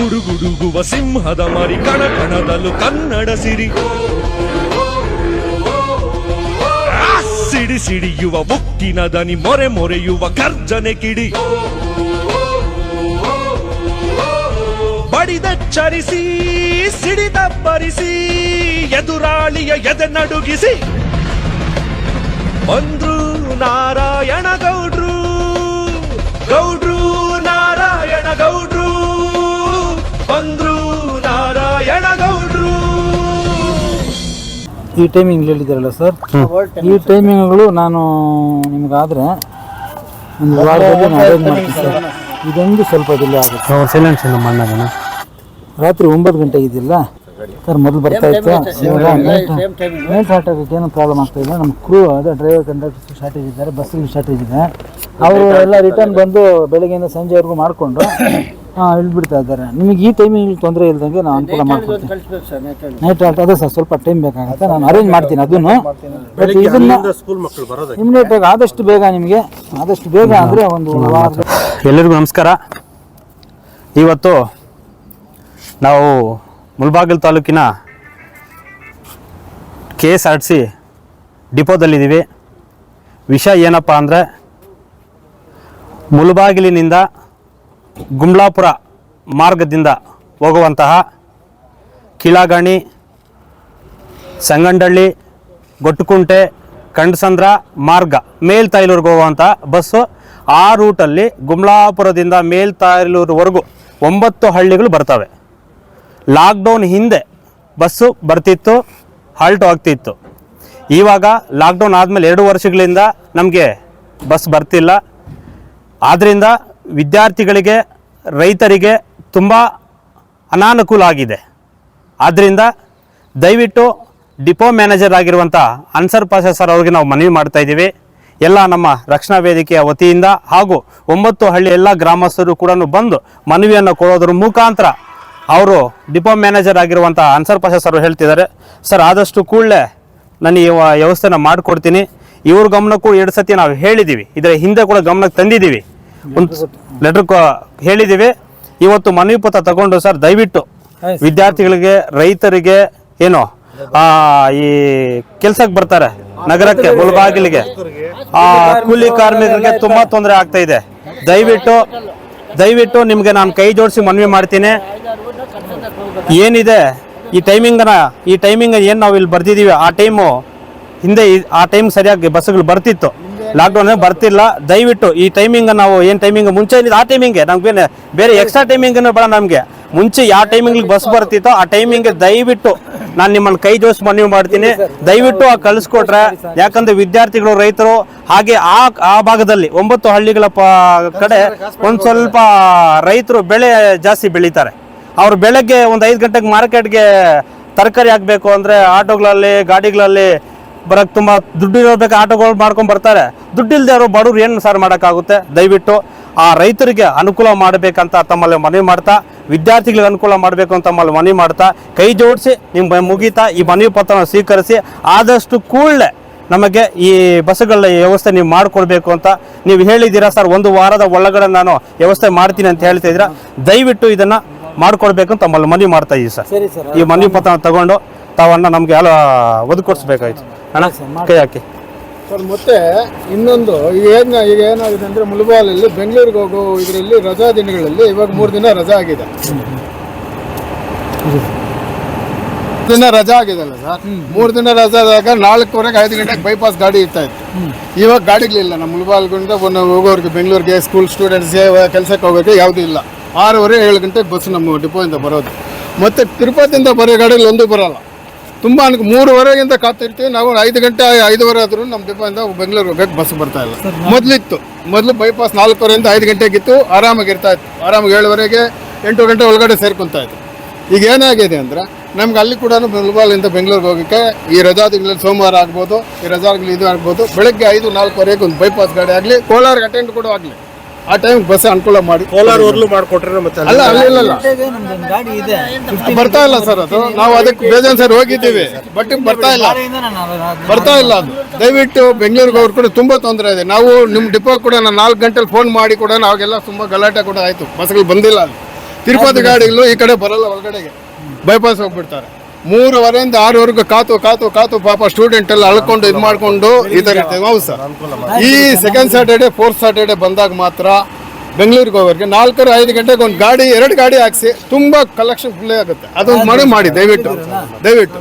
ಗುಡುಗುಡುಗುವ ಸಿಂಹದ ಮರಿ, ಕಣ ಕಣದಲ್ಲೂ ಕನ್ನಡ ಸಿರಿ. ಸಿಡಿ ಸಿಡಿಯುವ ಉಕ್ಕಿನ ದನಿ, ಮೊರೆ ಮೊರೆಯುವ ಗರ್ಜನೆ ಕಿಡಿ. ಬಡಿದಚ್ಚರಿಸಿ ಸಿಡಿದಬ್ಬರಿಸಿ ಎದುರಾಳಿಯ ಎದೆ ನಡುಗಿಸಿ. ಬಂದ್ರು ನಾರಾಯಣ ಈ ಟೈಮಿಂಗ್ ಹೇಳಿದ್ದೀರಲ್ಲ ಸರ್? ಈ ಟೈಮಿಂಗ್ಗಳು ನಾನು ನಿಮಗಾದ್ರೆ ಒಂದು ವಾರದಲ್ಲಿ ನಾನು ಅರೇಂಜ್ ಮಾಡ್ತೀನಿ ಸರ್. ಇದೊಂದು ಸ್ವಲ್ಪ ಡಿಲೇ ಆಗುತ್ತೆ. ಸೈಲೆನ್ಸ್ ನಮ್ಮ ಅಣ್ಣನ ರಾತ್ರಿ ಒಂಬತ್ತು ಗಂಟೆಗೆ ಇದಿಲ್ಲ ಸರ್ ಮೊದಲು ಬರ್ತಾ ಇತ್ತು. ಇವಾಗ ನೈಟ್ ಶಾರ್ಟೇಜ್ ಏನು ಪ್ರಾಬ್ಲಮ್ ಆಗ್ತಾ ಇಲ್ಲ. ನಮ್ಮ ಕ್ರೂ ಅದೇ ಡ್ರೈವರ್ ಕಂಡಕ್ಟರ್ ಶಾರ್ಟೇಜ್ ಇದ್ದಾರೆ ಬಸ್ಸಿಗೆ ಶಾರ್ಟೇಜ್ ಇದೆ. ಅವರು ಎಲ್ಲ ರಿಟರ್ನ್ ಬಂದು ಬೆಳಗ್ಗೆಯಿಂದ ಸಂಜೆವರೆಗೂ ಮಾಡಿಕೊಂಡು ಇಳ್ಬಿಡ್ತಾ ಇದ್ದಾರೆ. ನಿಮಗೆ ಈ ಟೈಮಿಂಗ್ ತೊಂದರೆ ಇಲ್ದಂಗೆ ನಾನು ಅನುಕೂಲ ಮಾಡ್ಕೊಡ್ತೀನಿ. ನೈಟ್ ಆಲ್ಟ್ ಅದೇ ಸರ್ ಸ್ವಲ್ಪ ಟೈಮ್ ಬೇಕಾಗುತ್ತೆ. ನಾನು ಅರೇಂಜ್ ಮಾಡ್ತೀನಿ ಅದನ್ನು. ಬಟ್ ಇದನ್ನು ಸ್ಕೂಲ್ ಮಕ್ಕಳು ಬರೋದು ಇಮಿಡಿಯೇಟ್ ಆಗಿ ಆದಷ್ಟು ಬೇಗ ನಿಮಗೆ ಆದಷ್ಟು ಬೇಗ ಅಂದರೆ ಒಂದು ಎಲ್ಲರಿಗೂ ನಮಸ್ಕಾರ. ಇವತ್ತು ನಾವು ಮುಳಬಾಗಿಲು ತಾಲೂಕಿನ ಕೆ ಎಸ್ ಆರ್ ಸಿ ಡಿಪೋದಲ್ಲಿದ್ದೀವಿ. ವಿಷಯ ಏನಪ್ಪ ಅಂದರೆ ಮುಳಬಾಗಿಲಿನಿಂದ ಗುಮ್ಲಾಪುರ ಮಾರ್ಗದಿಂದ ಹೋಗುವಂತಹ ಕಿಳಾಗಣಿ, ಸಂಗಂಡಳ್ಳಿ, ಗೊಟ್ಟುಕುಂಟೆ, ಕಂಡಸಂದ್ರ ಮಾರ್ಗ ಮೇಲ್ತಾಯ್ಲೂರ್ಗೆ ಹೋಗುವಂತಹ ಬಸ್ಸು. ಆ ರೂಟಲ್ಲಿ ಗುಮ್ಲಾಪುರದಿಂದ ಮೇಲ್ತಾಯ್ಲೂರ್ವರೆಗೂ ಒಂಬತ್ತು ಹಳ್ಳಿಗಳು ಬರ್ತವೆ. ಲಾಕ್ಡೌನ್ ಹಿಂದೆ ಬಸ್ಸು ಬರ್ತಿತ್ತು, ಹಾಲ್ಟ್ ಆಗ್ತಿತ್ತು ಇವಾಗ ಲಾಕ್ಡೌನ್ ಆದಮೇಲೆ ಎರಡು ವರ್ಷಗಳಿಂದ ನಮಗೆ ಬಸ್ ಬರ್ತಿಲ್ಲ. ಆದ್ದರಿಂದ ವಿದ್ಯಾರ್ಥಿಗಳಿಗೆ, ರೈತರಿಗೆ ತುಂಬ ಅನಾನುಕೂಲ ಆಗಿದೆ ಆದ್ದರಿಂದ ದಯವಿಟ್ಟು ಡಿಪೋ ಮ್ಯಾನೇಜರ್ ಆಗಿರುವಂಥ ಅನ್ಸರ್ ಪಾಷಾ ಸರ್ ಅವ್ರಿಗೆ ನಾವು ಮನವಿ ಮಾಡ್ತಾ ಇದ್ದೀವಿ. ಎಲ್ಲ ನಮ್ಮ ರಕ್ಷಣಾ ವೇದಿಕೆಯ ವತಿಯಿಂದ ಹಾಗೂ ಒಂಬತ್ತು ಹಳ್ಳಿ ಎಲ್ಲ ಗ್ರಾಮಸ್ಥರು ಕೂಡ ಬಂದು ಮನವಿಯನ್ನು ಕೊಡೋದ್ರ ಮುಖಾಂತರ ಅವರು ಡಿಪೋ ಮ್ಯಾನೇಜರ್ ಆಗಿರುವಂಥ ಅನ್ಸರ್ ಪಾಷಾ ಸರ್ ಹೇಳ್ತಿದ್ದಾರೆ. ಸರ್, ಆದಷ್ಟು ಕೂಡಲೇ ನಾನು ಈ ವ್ಯವಸ್ಥೆನ ಮಾಡಿಕೊಡ್ತೀನಿ. ಇವ್ರ ಗಮನಕ್ಕೂ ಎರಡು ಸತಿ ನಾವು ಹೇಳಿದ್ದೀವಿ ಇದರ ಹಿಂದೆ ಕೂಡ ಗಮನಕ್ಕೆ ತಂದಿದ್ದೀವಿ ಒಂದು ಲೆಟರ್ ಹೇಳಿದ್ದೀವಿ ಇವತ್ತು ಮನವಿ ಪತ್ರ ತಗೊಂಡು ಸರ್ ದಯವಿಟ್ಟು ವಿದ್ಯಾರ್ಥಿಗಳಿಗೆ ರೈತರಿಗೆ ಏನು ಆ, ಈ ಕೆಲ್ಸಕ್ಕೆ ಬರ್ತಾರೆ ನಗರಕ್ಕೆ ಮುಳುಬಾಗಿಲಿಗೆ. ಆ ಕೂಲಿ ಕಾರ್ಮಿಕರಿಗೆ ತುಂಬಾ ತೊಂದರೆ ಆಗ್ತಾ ಇದೆ. ದಯವಿಟ್ಟು ದಯವಿಟ್ಟು ನಿಮ್ಗೆ ನಾನು ಕೈ ಜೋಡಿಸಿ ಮನವಿ ಮಾಡ್ತೀನಿ. ಏನಿದೆ ಈ ಟೈಮಿಂಗನ ಈ ಟೈಮಿಂಗ್ ಏನು ನಾವು ಇಲ್ಲಿ ಬರ್ದಿದ್ದೀವಿ ಆ ಟೈಮು ಹಿಂದೆ ಆ ಟೈಮ್ ಸರಿಯಾಗಿ ಬಸ್ಸುಗಳು ಬರ್ತಿತ್ತು. ಲಾಕ್ಡೌನ್ ಬರ್ತಿಲ್ಲ. ದಯವಿಟ್ಟು ಈ ಟೈಮಿಂಗ್ ನಾವು ಏನು ಟೈಮಿಂಗ್ ಮುಂಚೆ ಏನಿದೆ ಆ ಟೈಮಿಂಗೆ ನಮ್ಗೆ ಬೇರೆ ಎಕ್ಸ್ಟ್ರಾ ಟೈಮಿಂಗ್ ಬೇಡ ನಮಗೆ. ಮುಂಚೆ ಯಾವ ಟೈಮಿಂಗ್ ಬಸ್ ಬರ್ತಿತ್ತೋ ಆ ಟೈಮಿಂಗ್ ದಯವಿಟ್ಟು ನಾನು ನಿಮ್ಮನ್ನು ಕೈ ಜೋಡಿಸಿ ಮನವಿ ಮಾಡ್ತೀನಿ. ದಯವಿಟ್ಟು ಆ ಕಳಿಸ್ಕೊಟ್ರೆ ಯಾಕಂದ್ರೆ ವಿದ್ಯಾರ್ಥಿಗಳು ರೈತರು ಹಾಗೆ ಆ ಆ ಭಾಗದಲ್ಲಿ ಒಂಬತ್ತು ಹಳ್ಳಿಗಳ ಪ ಕಡೆ ಒಂದು ಸ್ವಲ್ಪ ರೈತರು ಬೆಳೆ ಜಾಸ್ತಿ ಬೆಳೀತಾರೆ. ಅವ್ರು ಬೆಳಗ್ಗೆ ಒಂದು ಐದು ಗಂಟೆಗೆ ಮಾರ್ಕೆಟ್ಗೆ ತರಕಾರಿ ಹಾಕಬೇಕು ಅಂದರೆ ಆಟೋಗಳಲ್ಲಿ ಗಾಡಿಗಳಲ್ಲಿ ಬರೋಕ್ಕೆ ತುಂಬ ದುಡ್ಡು ಇರೋದಕ್ಕೆ ಆಟೋಗಳು ಮಾಡ್ಕೊಂಡು ಬರ್ತಾರೆ. ದುಡ್ಡು ಇರೋ ಅವರು ಬಡವ್ರು ಏನು ಸರ್ ಮಾಡೋಕ್ಕಾಗುತ್ತೆ? ದಯವಿಟ್ಟು ಆ ರೈತರಿಗೆ ಅನುಕೂಲ ಮಾಡಬೇಕಂತ ತಮ್ಮಲ್ಲಿ ಮನವಿ ಮಾಡ್ತಾ ವಿದ್ಯಾರ್ಥಿಗಳಿಗೆ ಅನುಕೂಲ ಮಾಡಬೇಕು ಅಂತ ತಮ್ಮಲ್ಲಿ ಮನವಿ ಮಾಡ್ತಾ ಕೈ ಜೋಡಿಸಿ ನಿಮ್ಮ ಮುಗೀತಾ ಈ ಮನವಿ ಪತ್ರವನ್ನು ಸ್ವೀಕರಿಸಿ ಆದಷ್ಟು ಕೂಡಲೇ ನಮಗೆ ಈ ಬಸ್ಸುಗಳ ವ್ಯವಸ್ಥೆ ನೀವು ಮಾಡಿಕೊಡ್ಬೇಕು ಅಂತ ನೀವು ಹೇಳಿದ್ದೀರಾ ಸರ್? ಒಂದು ವಾರದ ಒಳಗಡೆ ನಾನು ವ್ಯವಸ್ಥೆ ಮಾಡ್ತೀನಿ ಅಂತ ಹೇಳ್ತಾ ಹೇಳ್ತಿದ್ದೀರಾ ದಯವಿಟ್ಟು ಇದನ್ನ ಮಾಡಿಕೊಡ್ಬೇಕು ಅಂತ ತಮ್ಮಲ್ಲಿ ಮನವಿ ಮಾಡ್ತಾ ಇದ್ದೀವಿ ಸರ್. ಈ ಮನವಿ ಪತ್ರ ತಗೊಂಡು ತಾವನ್ನ ನಮಗೆ ಎಲ್ಲ ಒದಗಿಕೊಡ್ಸ್ಬೇಕಾಯ್ತು ಅಣ್ಣ ಕೈ ಹಾಕಿ. ಸರ್ ಮತ್ತೆ ಇನ್ನೊಂದು ಈಗ ಏನ್ ಈಗ ಏನಾಗಿದೆ ಅಂದ್ರೆ ಮುಳಬಾಲಲ್ಲಿ ಬೆಂಗಳೂರಿಗೆ ಹೋಗೋ ಇದರಲ್ಲಿ ರಜಾ ದಿನಗಳಲ್ಲಿ ಇವಾಗ ಮೂರು ದಿನ ರಜಾ ಆಗಿದೆ. ದಿನ ರಜಾ ಆಗಿದೆಲ್ಲ ಸರ್? ಮೂರು ದಿನ ರಜಾ ಆದಾಗ ನಾಲ್ಕುವರೆಗೆ ಐದು ಗಂಟೆಗೆ ಬೈಪಾಸ್ ಗಾಡಿ ಇರ್ತಾ ಇತ್ತು. ಇವಾಗ ಗಾಡಿಗಳಿಲ್ಲ ನಮ್ಮ ಮುಳಬಾಲ್ಗುಂದ ಒಂದು ಹೋಗೋರಿಗೆ ಬೆಂಗಳೂರಿಗೆ ಸ್ಕೂಲ್ ಸ್ಟೂಡೆಂಟ್ಸ್ಗೆ ಕೆಲಸಕ್ಕೆ ಹೋಗೋಕ್ಕೆ ಯಾವುದೂ ಇಲ್ಲ. ಆರೂವರೆ ಏಳು ಗಂಟೆಗೆ ಬಸ್ ನಮ್ಮ ಡಿಪೋಯಿಂದ ಬರೋದು. ಮತ್ತೆ ತಿರುಪತಿಯಿಂದ ಬರೋ ಗಾಡಿಯಲ್ಲಿ ಒಂದು ಬರಲ್ಲ. ತುಂಬ ಅನ್ಕ ಮೂರುವರೆಗಿಂತ ಕಾತಿರ್ತೀವಿ. ನಾವು ಐದು ಗಂಟೆ ಐದುವರೆ ಆದರೂ ನಮ್ಮ ಡಿಪೋಯಿಂದ ಬೆಂಗಳೂರು ಹೋಗಕ್ಕೆ ಬಸ್ ಬರ್ತಾ ಇಲ್ಲ ಮೊದಲಿತ್ತು. ಮೊದಲು ಬೈಪಾಸ್ ನಾಲ್ಕುವರೆಯಿಂದ ಐದು ಗಂಟೆಗಿತ್ತು. ಆರಾಮಾಗಿ ಇರ್ತಾ ಇತ್ತು ಆರಾಮಾಗಿ ಏಳುವರೆಗೆ ಎಂಟು ಗಂಟೆ ಒಳಗಡೆ ಸೇರ್ಕೊತಾ ಇತ್ತು ಈಗ ಏನಾಗಿದೆ ಅಂದ್ರೆ ನಮ್ಗೆ ಅಲ್ಲಿ ಕೂಡ ಮುಲ್ಬಾಲಿಂದ ಬೆಂಗಳೂರಿಗೆ ಹೋಗೋಕ್ಕೆ ಈ ರಜಾ ತಿಂಗಳಲ್ಲಿ ಸೋಮವಾರ ಆಗ್ಬೋದು ಈ ರಜಾಗಲಿ ಇದು ಆಗ್ಬೋದು. ಬೆಳಗ್ಗೆ ಐದು ನಾಲ್ಕುವರೆಗೆ ಒಂದು ಬೈಪಾಸ್ ಗಾಡಿ ಆಗಲಿ ಕೋಲಾರ ಅಟೆಂಡ್ ಕೂಡ ಆಗಲಿ. ಆ ಟೈಮ್ ಬಸ್ ಅನುಕೂಲ ಮಾಡಿ. ಕೋಲಾರ ಓರ್ಲು ಮಾಡಿಕೊಟ್ರೆ ಮತ್ತೆ ಅಲ್ಲ ಅಲ್ಲಿ ಇಲ್ಲ ನಮ್ದೊಂದು ಗಾಡಿ ಇದೆ ಬರ್ತಾ ಇಲ್ಲ ಸರ್ ಅದು. ನಾವು ಅದಕ್ಕೆ ಬೇಜಾನ್ ಸರ್ ಹೋಗಿದ್ದೀವಿ. ಬಟ್ ಬರ್ತಾ ಇಲ್ಲ. ಬರ್ತಾ ಇಲ್ಲ ಅದು. ದಯವಿಟ್ಟು ಬೆಂಗಳೂರಿಗೆ ಹೋಗ್ರು ಕೂಡ ತುಂಬಾ ತೊಂದರೆ ಇದೆ. ನಾವು ನಿಮ್ಮ ಡಿಪೋ ಕೂಡ ನಾನು ನಾಲ್ಕು ಗಂಟೆಲಿ ಫೋನ್ ಮಾಡಿ ಕೂಡ ನಾವೆಲ್ಲ ತುಂಬಾ ಗಲಾಟೆ ಕೂಡ ಆಯ್ತು. ಬಸ್ಗಳು ಬಂದಿಲ್ಲ ಅಲ್ಲಿ ತಿರುಪತಿ ಗಾಡಿಗಳು ಈ ಕಡೆ ಬರಲ್ಲ ಒಳಗಡೆಗೆ. ಬೈಪಾಸ್ ಹೋಗ್ಬಿಡ್ತಾರೆ. ಮೂರುವರೆಯಿಂದ ಆರವರೆಗೂ ಕಾತು ಕಾತು ಕಾತು ಪಾಪ ಸ್ಟೂಡೆಂಟ್ ಎಲ್ಲ ಅಳ್ಕೊಂಡು ಇದು ಮಾಡಿಕೊಂಡು ಈ ಥರ ಇರ್ತೇವೆ ಹೌದು ಸರ್. ಈ ಸೆಕೆಂಡ್ ಸ್ಯಾಟರ್ಡೆ ಫೋರ್ತ್ ಸ್ಯಾಟರ್ಡೆ ಬಂದಾಗ ಮಾತ್ರ ಬೆಂಗಳೂರಿಗೆ ಹೋಗೋರಿಗೆ ನಾಲ್ಕರು ಐದು ಗಂಟೆಗೆ ಒಂದು ಗಾಡಿ ಎರಡು ಗಾಡಿ ಹಾಕಿಸಿ ತುಂಬಾ ಕಲೆಕ್ಷನ್ ಫುಲ್ ಆಗುತ್ತೆ. ಅದೊಂದು ಮಾಡಿ ಮಾಡಿ ದಯವಿಟ್ಟು. ದಯವಿಟ್ಟು.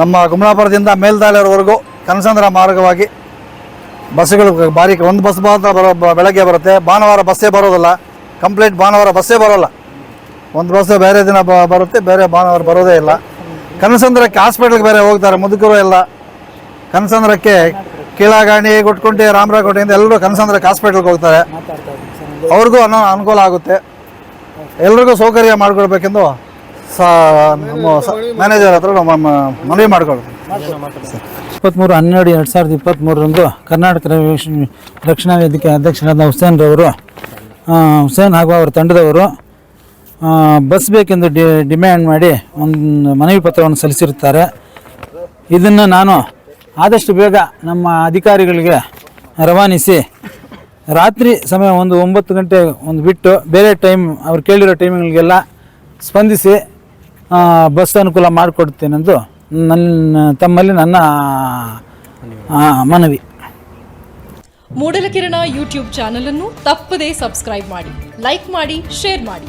ನಮ್ಮ ಗುಮ್ಲಾಪುರದಿಂದ ಮೇಲ್ದಾಳಿಯವರೆಗೂ ಕನಸಂದ್ರ ಮಾರ್ಗವಾಗಿ ಬಸ್ಸುಗಳು ಭಾರಿ ಒಂದು ಬಸ್ ಮಾತ್ರ ಬರೋ ಬೆಳಗ್ಗೆ ಬರುತ್ತೆ. ಭಾನುವಾರ ಬಸ್ಸೇ ಬರೋದಿಲ್ಲ. ಕಂಪ್ಲೀಟ್ ಭಾನುವಾರ ಬಸ್ಸೇ ಬರೋಲ್ಲ. ಒಂದು ಬಸ್ ಬೇರೆ ದಿನ ಬರುತ್ತೆ, ಬೇರೆ ಭಾನುವಾರ ಬರೋದೇ ಇಲ್ಲ. ಕನಸಂದ್ರಕ್ಕೆ ಹಾಸ್ಪಿಟ್ಲ್ಗೆ ಬೇರೆ ಹೋಗ್ತಾರೆ, ಮುದುಕರು ಎಲ್ಲ. ಕನಸಂದ್ರಕ್ಕೆ ಕೀಳಾಗಾಣಿ, ಗುಟ್ಕುಂಟಿ ರಾಮರಾಕೋಟೆಯಿಂದ ಎಲ್ಲರೂ ಕನಸಂದ್ರಕ್ಕೆ ಹಾಸ್ಪಿಟ್ಲ್ಗೆ ಹೋಗ್ತಾರೆ. ಅವ್ರಿಗೂ ಅನ್ನೋ ಅನುಕೂಲ ಆಗುತ್ತೆ. ಎಲ್ರಿಗೂ ಸೌಕರ್ಯ ಮಾಡಿಕೊಡ್ಬೇಕೆಂದು ನಮ್ಮ ಮ್ಯಾನೇಜರ್ ಹತ್ರ ಮನವಿ ಮಾಡ್ಕೊಳ್ತೀವಿ ಇಪ್ಪತ್ತ್ಮೂರು ಹನ್ನೆರಡು ಎರಡು ಸಾವಿರದ ಇಪ್ಪತ್ತ್ಮೂರರಂದು ಕರ್ನಾಟಕ ರಕ್ಷಣಾ ವೇದಿಕೆ ಅಧ್ಯಕ್ಷರಾದ ಹುಸೇನ್ರವರು ಹುಸೇನ್ ಹಾಗೂ ಅವರ ತಂಡದವರು ಬಸ್ ಬೇಕೆಂದು ಡಿ, ಡಿಮ್ಯಾಂಡ್ ಮಾಡಿ ಒಂದು ಮನವಿ ಪತ್ರವನ್ನು ಸಲ್ಲಿಸಿರುತ್ತಾರೆ. ಇದನ್ನು ನಾನು ಆದಷ್ಟು ಬೇಗ ನಮ್ಮ ಅಧಿಕಾರಿಗಳಿಗೆ ರವಾನಿಸಿ ರಾತ್ರಿ ಸಮಯ ಒಂದು ಒಂಬತ್ತು ಗಂಟೆ ಒಂದು ಬಿಟ್ಟು ಬೇರೆ ಟೈಮ್ ಅವ್ರು ಕೇಳಿರೋ ಟೈಮಿಗಳಿಗೆಲ್ಲ ಸ್ಪಂದಿಸಿ ಬಸ್ ಅನುಕೂಲ ಮಾಡಿಕೊಡ್ತೇನೆಂದು ನನ್ನ ತಮ್ಮಲ್ಲಿ ನನ್ನ ಮನವಿ. ಮೂಡಲಕಿರಣ ಯೂಟ್ಯೂಬ್ ಚಾನಲನ್ನು ತಪ್ಪದೇ ಸಬ್ಸ್ಕ್ರೈಬ್ ಮಾಡಿ, ಲೈಕ್ ಮಾಡಿ, ಶೇರ್ ಮಾಡಿ.